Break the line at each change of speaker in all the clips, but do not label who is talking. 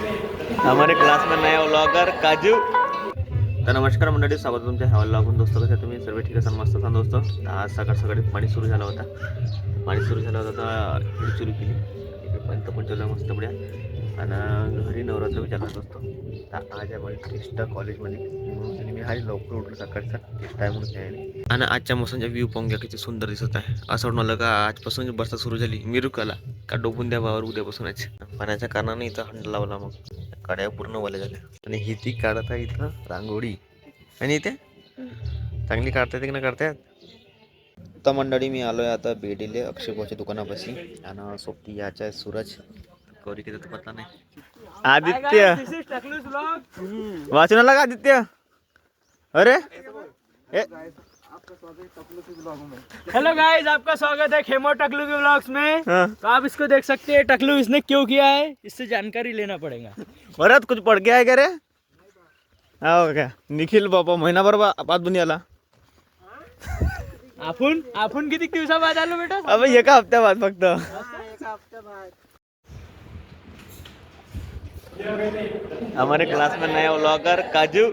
हमारे क्लास में नया व्लॉगर काजू। तर नमस्कार मंडळी स्वागत तुमच्या हवाला लागून दोस्त कशा तुम्ही? सर्व ठीक असाल मस्त असाल दोस्त. आज सकाळ सकाळी पाणी सुरू झालं होता. पाणी सुरू झालं होतं तर हिडी केली. पण ठेवलं मस्त पुढ्या आणि घरी नवरात्र विचारला दोस्त तर आज आहे माझ्या टेस्ट कॉलेजमध्ये म्हणून मी हाय लवकर उठलो सकाळचा. टेस्ट आहे म्हणून आहे आणि आजच्या मोसमच्या व्ह्यू पाहून घ्या किती सुंदर दिसत आहे. असं वाटून मला का आजपासून बरसात सुरू झाली मिरुकाला का डोबून द्या भावावर उद्यापासूनच पाण्याच्या कारणाने इथं हंड लावला मग. काड्या पूर्ण ओल्या झाल्या. आणि ही ती काढत आहे इथं रांगोळी. आणि इथे? चांगली काढता येते की ना काढतायत? तर मंडळी मी आलोय आता बेडीले अक्षय भाऊच्या दुकानापाशी. आणि सोबती याच्या आहे सूरज. गौरी किती पत्ता नाही. आदित्य. वाचून आला का आदित्य? अरे. ए.
हेलो गाइस आपका स्वागत है खेमो टकलू के ब्लॉग्स में.
हाँ.
तो आप इसको देख सकते हैं टकलू इसने क्यों किया है इससे जानकारी लेना पड़ेगा.
परत कुछ पड गया है क्या रे? हो क्या? निखिल बाबा महिनाभर बा पाच बुनी आला
किती आलो बेटा?
अब एका फक्त. हमारे क्लास में नया व्लॉगर काजू.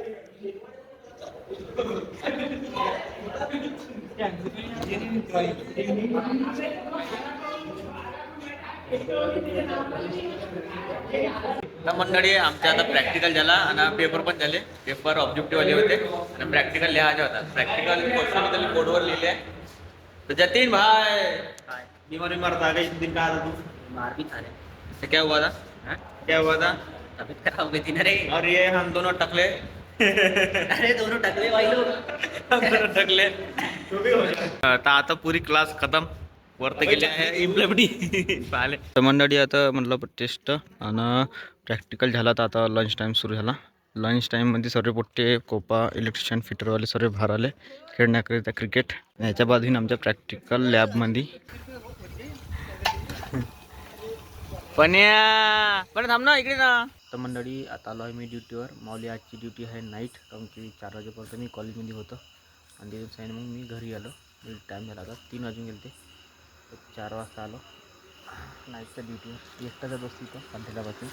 तर मंडळी आमच्या आता प्रॅक्टिकल झाला आणि पेपर पण झाले. पेपर ऑब्जेक्टिव्ह आले होते. आणि प्रॅक्टिकल लिहायचे होता प्रॅक्टिकल क्वेश्चन बोर्डवर लिहिले. तो जतीन भाई. बीमार था गई दिन कहा था तू
मार भी था रे
तो क्या हुआ था? क्या हुआ था?
तबीयत खराब हो गई थी ना रे.
और ये हम दोनों टकले.
अरे दोनों टकले भाई लोग.
हम दोनों टकले. तर आता पुरी क्लास खतम. वरती गेले आहे पाहिले. तर मंडळी आता म्हटलं टेस्ट आणि प्रॅक्टिकल झाला तर आता लंच टाईम सुरू झाला. लंच टाईममध्ये सर्व पोट्टे कोपा इलेक्ट्रिशियन फिटरवाले सर्व बाहेर आले. खेळण्याकरिता क्रिकेट याच्या बाजूने आमच्या प्रॅक्टिकल लॅबमध्ये पण पण थांब ना इकडे ना. तर मंडळी आता आलो आहे मी ड्युटीवर माऊली आजची ड्युटी आहे नाईट कारण की चार वाजेपर्यंत मी कॉलेजमध्ये होतो. आणि तिथून साईन मग मी घरी आलो. टाईम झाला आता तीन वाजून गेले ते. चार वाजता आलो. नाईटच्या ड्युटीवर एकटाचा बसतो इथं कांठेलापासून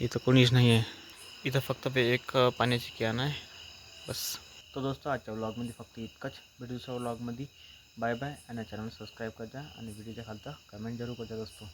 इथं कोणीच नाही आहे इथं फक्त पे एक पाण्याची कॅन आहे. बस. तो दोस्तो आजच्या व्लॉगमध्ये फक्त इतकंच. भेटू दुसऱ्या व्लॉगमध्ये. Bye bye. आणि चॅनल सबस्क्राईब कर द्या आणि व्हिडिओच्या खालतं कमेंट जरूर कर द्या दोस्तो.